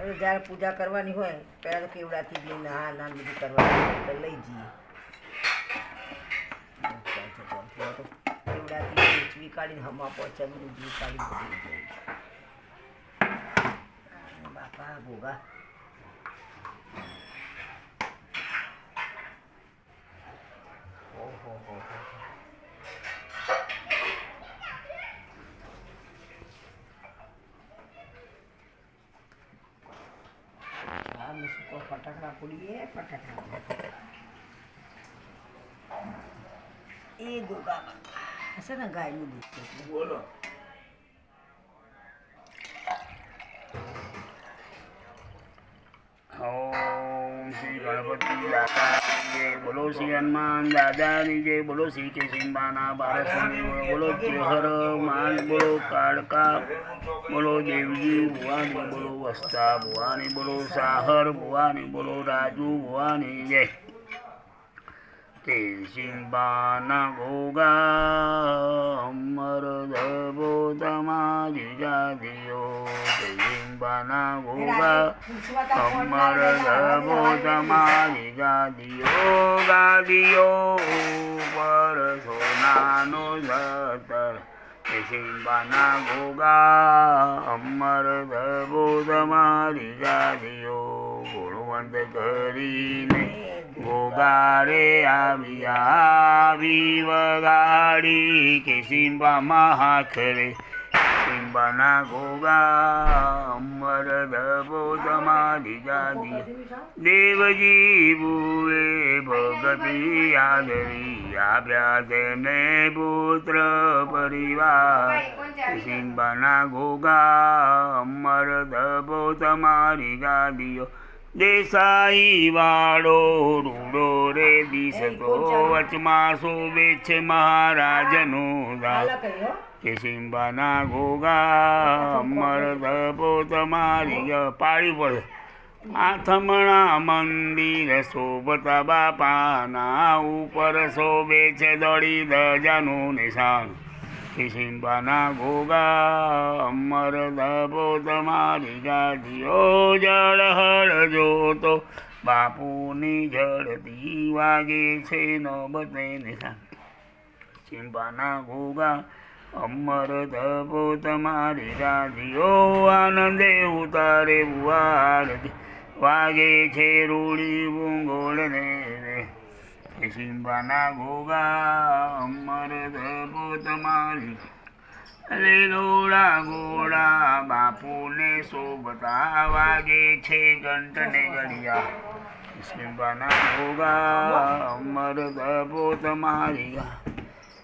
હવે જ્યારે પૂજા કરવાની હોય, પહેલાં તો કેવડાથી જ લઈને ના બધું કરવાની હોય લઈ જઈએ. કેવડાથી કાઢીને હમા પહોંચે બધું. બાપા, ભોગા. ઓહો હો હો આ મૂકો ફોડીએ ફટાકડા એ ગોગા હશે ને ગાયનું દૂધ છે. બોલો બોલો શ્રી હનુમાન દાદાની જય, બોલો શ્રી કેશિંબાના બાળસ્વામી બોલો ચેહર માન, બોલો કાળકા, બોલો દેવજી ભુવાની, બોલો વસ્તા ભુવાની, બોલો સાહર ભુવાની, બોલો રાજુ ભુવાની, જય. કેશિંબાના ગોગા અમર ધબો તમારી ગાદીઓ કેશિંબાના ગોગા અમર ધબો તમારી ગાદીઓ ગાદીઓ પર સોનાનો જતર કેશિંબાના ગોગા અમર ધબો તમારી ગાદીઓ ગુણવંત કરીને ગોગારે આવી આવી વગાડી કે સિંબામાં હાખરે સિંબાના ગોગા અમર ધબો તમારી ગાદી દેવજી બુએ ભગતી આદરી આવ્યા તેને પુત્ર પરિવાર. સિંબાના ગોગા અમર ધબો તમારી ગાદીઓ દેસાઈ વાળો રૂડો રે દિસતો વચમાં શોભે છે મહારાજનું કે સિંબાના ગોગા મરદ ધબો તમારી ગ- પાડી. પડે આથમણા મંદિર શોભતા બાપાના ઉપર શોભે છે દોડી દજાનું નિશાન. કિશિંબાના ગોગા અમર ધબો તમારી ગાડીઓ જળ હળ જોતો. બાપુની ઝડતી વાગે છે નોબતે નિશાન. સિંબાના ગોગા અમર ધબો તમારી ગાડીઓ આનંદે ઉતારે બુવારતી વાગે છે રૂડી બુંગોળને સિંબાના ગોગા, અમર તમારી. અરે લોડા ગોળા બાપુને શોભતા વાગે છે ઘંટને ઘડિયા. સિંબાના ગોગા, અમર તમારી. ગા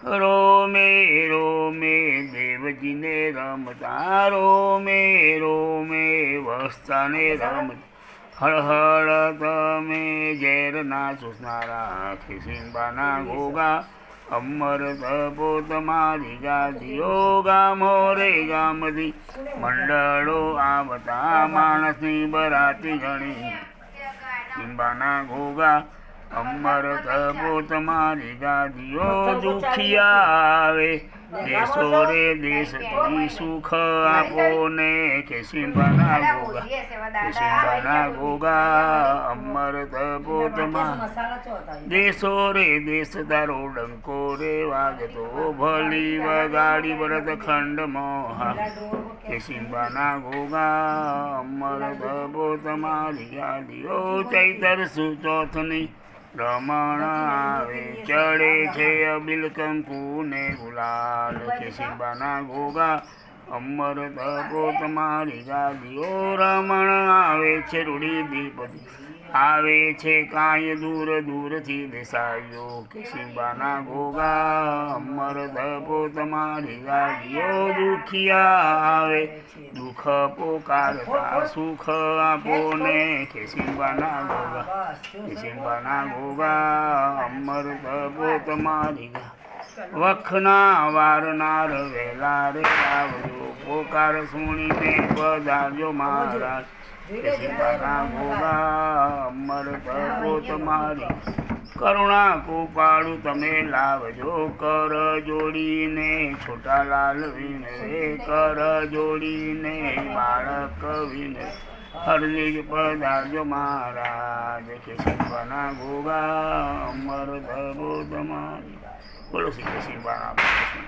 રોમે રોમે દેવજીને રમતા રોમે રોમે વસ્તાને રમતા. હળ હળ તમે ઝેરના ચૂસનારા ખિસિંબાના ગોગા, અમર તપો તમારી ગાદીઓ, ગામો રે ગામથી, મંડળો આવતા માણસની બરાતી ગણી. સિંબાના ગોગા અમર તબો તમારી ગાદીઓ દુખિયા આવે. દેશો રે દેશથી સુખ આપો ને કે સિંબાના ગોગા કે સિંબાના ગોગા અમર તબો તમારી? દેશો રે દેશ દારો ડંકો રે વાગતો ભલી વગાડી વરત ખંડ મોહા. કે સિંબાના ગોગા અમર તબો તમારી ગાદીઓ ચૈતર સુચોથની. રમણ આવે. ચડે છે અબિલ કંકુ ને ગુલાલ છે સિંબાના ગોગા અમર ધબો તમારી ગાદીઓ રમણ આવે છે રૂડી દીપતિ આવે છે કાંય દૂર દૂરથી દેસાયો કે શિવાના ગોગા અમર ધપો તમારી ગાડીઓ દુખિયા આવે. દુઃખ પોકારતા સુખ આપો ને કે શિવાના ગોગા કે શિવાના ગોગા અમર ધપો તમારી ગા વખના વારનાર વેલા રે આવજો પોકાર સુણીને પધારજો મહારાજ અમર ધબો તમારી કરુણા કૃપાળુ તમે લાવજો કર જોડીને છોટા લાલ વિને કર જોડીને બાળક વિને હરલી પધારજો મહારાજ કે સિંબાના ગોગા અમર ધરો તમારી બોલો શ્રી કૃષ્ણ બાળા